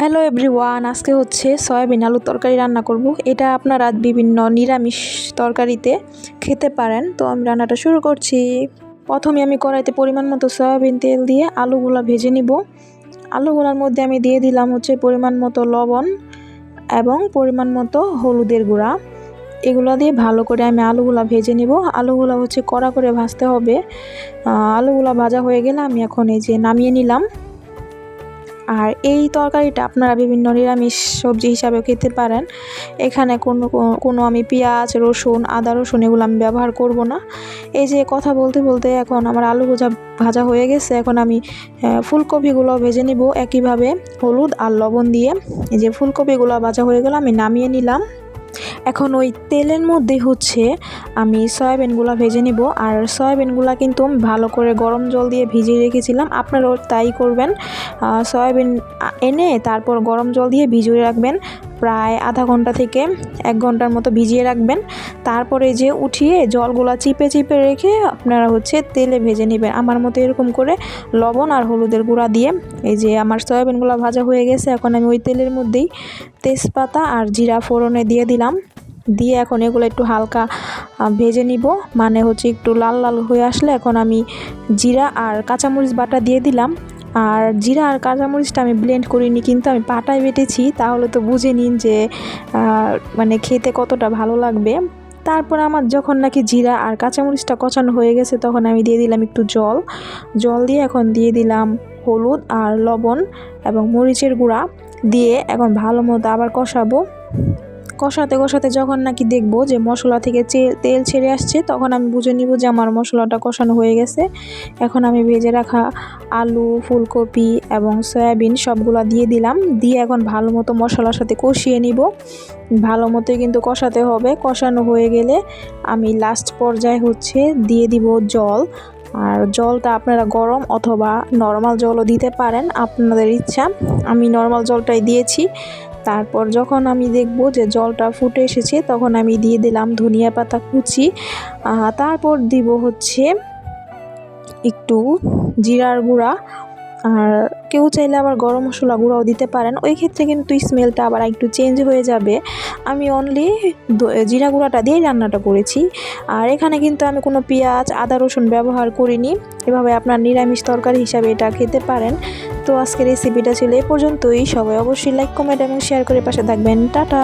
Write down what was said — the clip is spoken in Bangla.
হ্যালো এভরিওয়ান, আজকে হচ্ছে সয়াবিন আলুর তরকারি রান্না করব। এটা আপনারা বিভিন্ন নিরামিষ তরকারিতে খেতে পারেন। তো আমি রান্নাটা শুরু করছি। প্রথমে আমি কড়াইতে পরিমাণ মতো সয়াবিন তেল দিয়ে আলুগুলা ভেজে নিব। আলুগুলার মধ্যে আমি দিয়ে দিলাম হচ্ছে পরিমাণ মতো লবণ এবং পরিমাণ মতো হলুদের গুঁড়া। এগুলো দিয়ে ভালো করে আমি আলুগুলা ভেজে নিব। আলুগুলা হচ্ছে কড়া করে ভাজতে হবে। আলুগুলা ভাজা হয়ে গেলে আমি এখন এই যে নামিয়ে নিলাম। আর এই তরকারিটা আপনারা বিভিন্ন নিরামিষ সবজি হিসাবে খেতে পারেন। এখানে কোনো কোনো আমি পেঁয়াজ, রসুন, আদা, রসুন এগুলো আমি ব্যবহার করব না। এই যে কথা বলতে বলতে এখন আমার আলু ভোজা, ভাজা হয়ে গেছে। এখন আমি ফুলকপিগুলো ভেজে নিব একইভাবে হলুদ আর লবণ দিয়ে। এই যে ফুলকপিগুলো ভাজা হয়ে গেল, আমি নামিয়ে নিলাম। এখন ওই তেলের মধ্যে হচ্ছে আমি সয়াবিনগুলো ভেজে নিব। আর সয়াবিনগুলো কিন্তু ভালো করে গরম জল দিয়ে ভিজিয়ে রেখেছিলাম। আপনারাও তাই করবেন। সয়াবিন এনে তারপর গরম জল দিয়ে ভিজিয়ে রাখবেন। প্রায় আধা ঘণ্টা থেকে এক ঘণ্টার মতো ভিজিয়ে রাখবেন। তারপরে যে উঠিয়ে জলগুলো চিপে চিপে রেখে আপনারা হচ্ছে তেলে ভেজে নেবেন। আমার মতো এরকম করে লবণ আর হলুদের গুঁড়া দিয়ে, এই যে আমার সয়াবিনগুলো ভাজা হয়ে গেছে, এখন আমি ওই তেলের মধ্যেই তেজপাতা আর জিরা ফোড়নে দিয়ে দিলাম। দিয়ে এখন এগুলো একটু হালকা ভেজে নিব। মানে হচ্ছে একটু লাল লাল হয়ে আসলে এখন আমি জিরা আর কাঁচামরিচ বাটা দিয়ে দিলাম। আর জিরা আর কাঁচামরিচটা আমি ব্লেন্ড করিনি, কিন্তু আমি পাটায় বেটেছি। তাহলে তো বুঝে নিন যে মানে খেতে কতটা ভালো লাগবে। তারপর আমার যখন নাকি জিরা আর কাঁচামরিচটা কচানো হয়ে গেছে, তখন আমি দিয়ে দিলাম একটু জল। জল দিয়ে এখন দিয়ে দিলাম হলুদ আর লবণ এবং মরিচের গুঁড়া। দিয়ে এখন ভালো মতো আবার কষাবো। কষাতে কষাতে যখন নাকি দেখব যে মশলা থেকে তেল ছেড়ে আসছে, তখন আমি বুঝে নিব যে আমার মশলাটা কষানো হয়ে গেছে। এখন আমি ভেজে রাখা আলু, ফুলকপি এবং সয়াবিন সবগুলা দিয়ে দিলাম। দিয়ে এখন ভালো মতো মশলার সাথে কষিয়ে নিব। ভালো মতোই কিন্তু কষাতে হবে। কষানো হয়ে গেলে আমি লাস্ট পর্যায়ে হচ্ছে দিয়ে দিব জল। আর জলটা আপনারা গরম অথবা নর্মাল জলও দিতে পারেন, আপনাদের ইচ্ছা। আমি নর্মাল জলটাই দিয়েছি। তারপর যখন আমি দেখব যে জলটা ফুটে এসেছে, তখন আমি দিয়ে দিলাম ধনিয়া পাতা কুচি। তারপর দিব হচ্ছে একটু জিরার গুঁড়া আর কেউ চাইলে আবার গরম মশলা গুঁড়াও দিতে পারেন। ওই ক্ষেত্রে কিন্তু স্মেলটা আবার একটু চেঞ্জ হয়ে যাবে। আমি অনলি জিরা গুঁড়াটা দিয়েই রান্নাটা করেছি। আর এখানে কিন্তু আমি কোনো পেঁয়াজ, আদা, রসুন ব্যবহার করিনি। এভাবে আপনার নিরামিষ তরকারি হিসাবে এটা খেতে পারেন। তো আজকের রেসিপিটা ছিল এ পর্যন্তই। সবাই অবশ্যই লাইক কমেন্ট এবং শেয়ার করে পাশে থাকবেন। টাটা!